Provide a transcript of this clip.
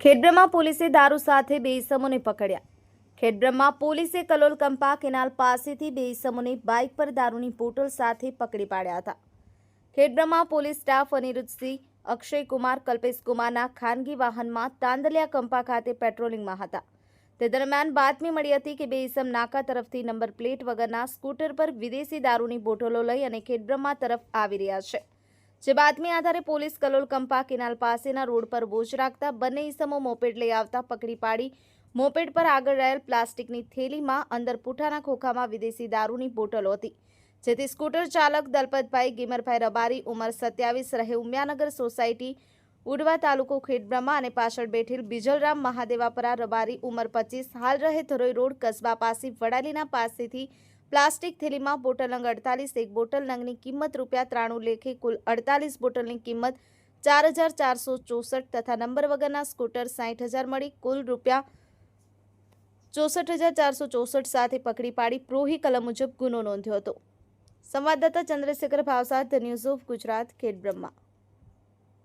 ખેડબ્રહ્મા પોલીસે દારૂ સાથે બે ઇસમોને પકડ્યા. ખેડબ્રહ્મા પોલીસે કલોલ કંપા કેનાલ પાસેથી બે ઇસમોને બાઇક પર દારૂની બોટલ સાથે પકડી પાડ્યા હતા. ખેડબ્રહ્મા પોલીસ સ્ટાફ અનિરુદ્ધસિંહ, અક્ષયકુમાર, કલ્પેશકુમારના ખાનગી વાહનમાં તાંદલિયા કંપા ખાતે પેટ્રોલિંગમાં હતા. તે દરમિયાન બાતમી મળી હતી કે બે ઇસમ નાકા તરફથી નંબર પ્લેટ વગરના સ્કૂટર પર વિદેશી દારૂની બોટલો લઈ અને ખેડબ્રહ્મા તરફ આવી રહ્યા છે. જે બાતમી આધારે પોલીસ કલોલ કંપા કેનાલ પાસેના રોડ પર બોજ રાખતા બંને ઇસમો મોપેડ લઈ આવતા પકડી પાડી. મોપેડ પર આગળ રહેલ પ્લાસ્ટિકની થેલીમાં અંદર પૂઠાના ખોખામાં વિદેશી દારૂની બોટલો હતી. જેથી સ્કૂટર ચાલક દલપતભાઈ, ગીમરભાઈ રબારી, ઉંમર સત્યાવીસ રહે ઉમિયાનગર સોસાયટી, ઉડવા તાલુકો ખેડબ્રહ્મા અને પાછળ બેઠેલ બિજલરામ મહાદેવાપરા રબારી, ઉંમર પચીસ, હાલ રહે ધરોઈ રોડ કસબા પાસે વડાલીના પાસેથી પ્લાસ્ટિક થેલીમાં બોટલ નંગ અડતાલીસ, એક બોટલ નંગની કિંમત રૂપિયા ત્રાણું લેખે કુલ અડતાલીસ બોટલની કિંમત ચાર હજાર ચારસો ચોસઠ તથા નંબર વગરના સ્કૂટર સાઠ હજાર મળી. કુલ રૂપિયા ચોસઠ હજાર ચારસો ચોસઠ સાથે પકડી પાડી પ્રોહી કલમ મુજબ ગુનો નોંધ્યો હતો. સંવાદદાતા Chandrashekhar Bhavsar, the news of Gujarat, Khedbrahma.